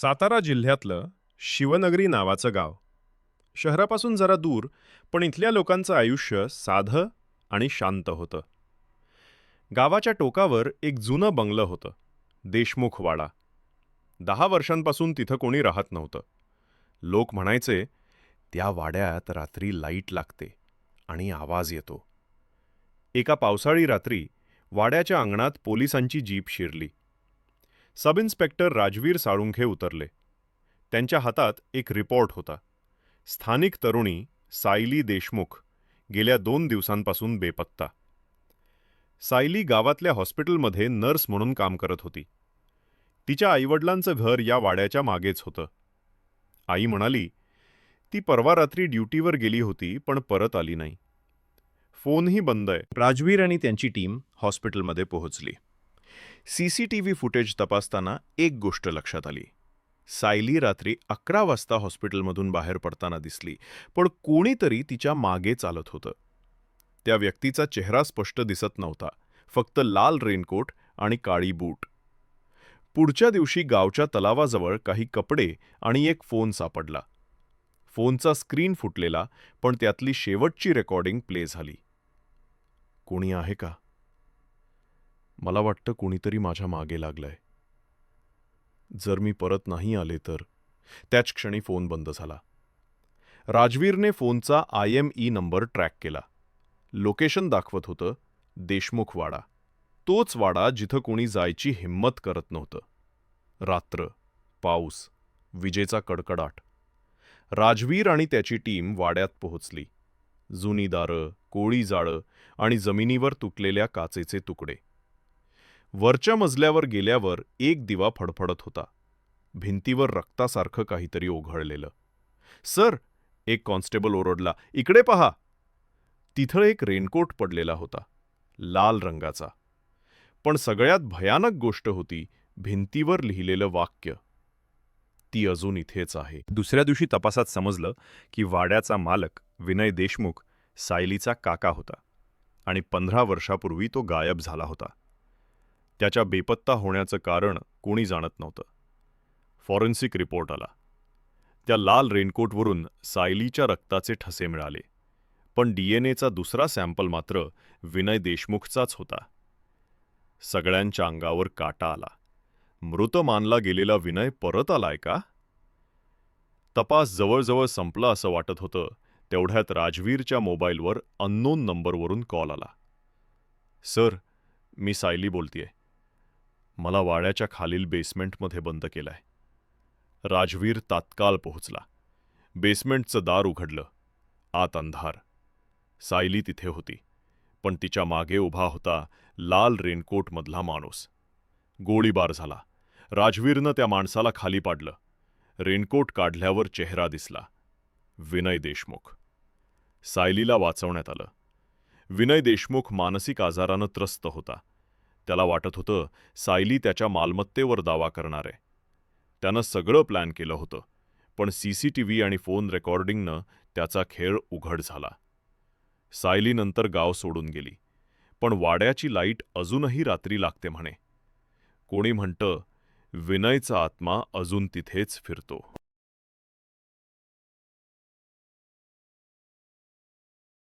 सातारा जिल्ह्यातलं शिवनगरी नावाचं गाव. शहरापासून जरा दूर पण इथल्या लोकांचं आयुष्य साधं आणि शांत होतं. गावाच्या टोकावर एक जुनं बंगलं होतं देशमुख वाडा दहा वर्षांपासून तिथं कोणी राहत नव्हतं. लोक म्हणायचे त्या वाड्यात रात्री लाइट लागते आणि आवाज येतो. एका पावसाळी रात्री वाड्याच्या अंगणात पोलिसांची जीप शिरली. सब इन्स्पेक्टर राजवीर साळुंखे उतरले. त्यांच्या हातात एक रिपोर्ट होता. स्थानिक तरुणी सायली देशमुख गेल्या दोन दिवसांपासून बेपत्ता. सायली गावातल्या हॉस्पिटलमध्ये नर्स म्हणून काम करत होती. तिच्या आईवडिलांचं घर या वाड्याच्या मागेच होतं. आई म्हणाली ती परवा रात्री ड्युटीवर गेली होती पण परत आली नाही. फोनही बंद आहे. राजवीर आणि त्यांची टीम हॉस्पिटलमध्ये पोहोचली. सीसीटीव्ही फुटेज तपासताना एक गोष्ट लक्षात आली. सायली रात्री अकरा वाजता हॉस्पिटलमधून बाहेर पडताना दिसली पण कोणीतरी तिच्यामागे चालत होतं. त्या व्यक्तीचा चेहरा स्पष्ट दिसत नव्हता फक्त लाल रेनकोट आणि काळी बूट. पुढच्या दिवशी गावच्या तलावाजवळ काही कपडे आणि एक फोन सापडला. फोनचा स्क्रीन फुटलेला पण त्यातली शेवटची रेकॉर्डिंग प्ले झाली. कोणी आहे का? मला वाटतं कुणीतरी माझ्या मागे लागलंय. जर मी परत नाही आले तर? त्याच क्षणी फोन बंद झाला. राजवीरने फोनचा I M E number track केला. लोकेशन दाखवत होतं देशमुख वाडा तोच वाडा जिथं कोणी जायची हिंमत करत नव्हतं. रात्र पाऊस विजेचा कडकडाट. राजवीर आणि त्याची टीम वाड्यात पोहोचली. जुनी दारं कोळी जाळं आणि जमिनीवर तुटलेल्या काचेचे तुकडे. वरच्या मजल्यावर गेल्यावर एक दिवा फडफडत होता. भिंतीवर रक्तासारखं काहीतरी ओघळलेलं. सर एक कॉन्स्टेबल ओरडला इकडे पहा. तिथं एक रेनकोट पडलेला होता लाल रंगाचा. पण सगळ्यात भयानक गोष्ट होती भिंतीवर लिहिलेलं वाक्य. ती अजून इथेच आहे. दुसऱ्या दिवशी तपासात समजलं की वाड्याचा मालक विनय देशमुख सायलीचा काका होता आणि पंधरा वर्षापूर्वी तो गायब झाला होता. त्याच्या बेपत्ता होण्याचं कारण कोणी जाणत नव्हतं. फॉरेन्सिक रिपोर्ट आला. त्या लाल रेनकोटवरून सायलीच्या रक्ताचे ठसे मिळाले. पण डीएनएचा दुसरा सॅम्पल मात्र विनय देशमुखचाच होता. सगळ्यांच्या अंगावर काटा आला. मृत मानला गेलेला विनय परत आलाय का? तपास जवळजवळ संपला असं वाटत होतं तेवढ्यात राजवीरच्या मोबाईलवर अननोन नंबरवरून कॉल आला. सर मी सायली बोलतीये. मला वाड्याच्या खालील बेसमेंटमध्ये बंद केलाय. राजवीर तात्काळ पोहोचला. बेसमेंटचं दार उघडलं. आत अंधार. सायली तिथे होती. पण तिच्यामागे उभा होता लाल रेनकोटमधला माणूस. गोळीबार झाला. राजवीरनं त्या माणसाला खाली पाडलं. रेनकोट काढल्यावर चेहरा दिसला. विनय देशमुख. सायलीला वाचवण्यात आलं. विनय देशमुख मानसिक आजारानं त्रस्त होता. त्याला वाटत होतं सायली त्याच्या मालमत्तेवर दावा करणार आहे. त्यानं सगळं प्लॅन केलं होतं पण सीसीटीव्ही आणि फोन रेकॉर्डिंगनं त्याचा खेळ उघड झाला. सायली नंतर गाव सोडून गेली पण वाड्याची लाइट अजूनही रात्री लागते म्हणे. कोणी म्हणतं विनयचा आत्मा अजून तिथेच फिरतो.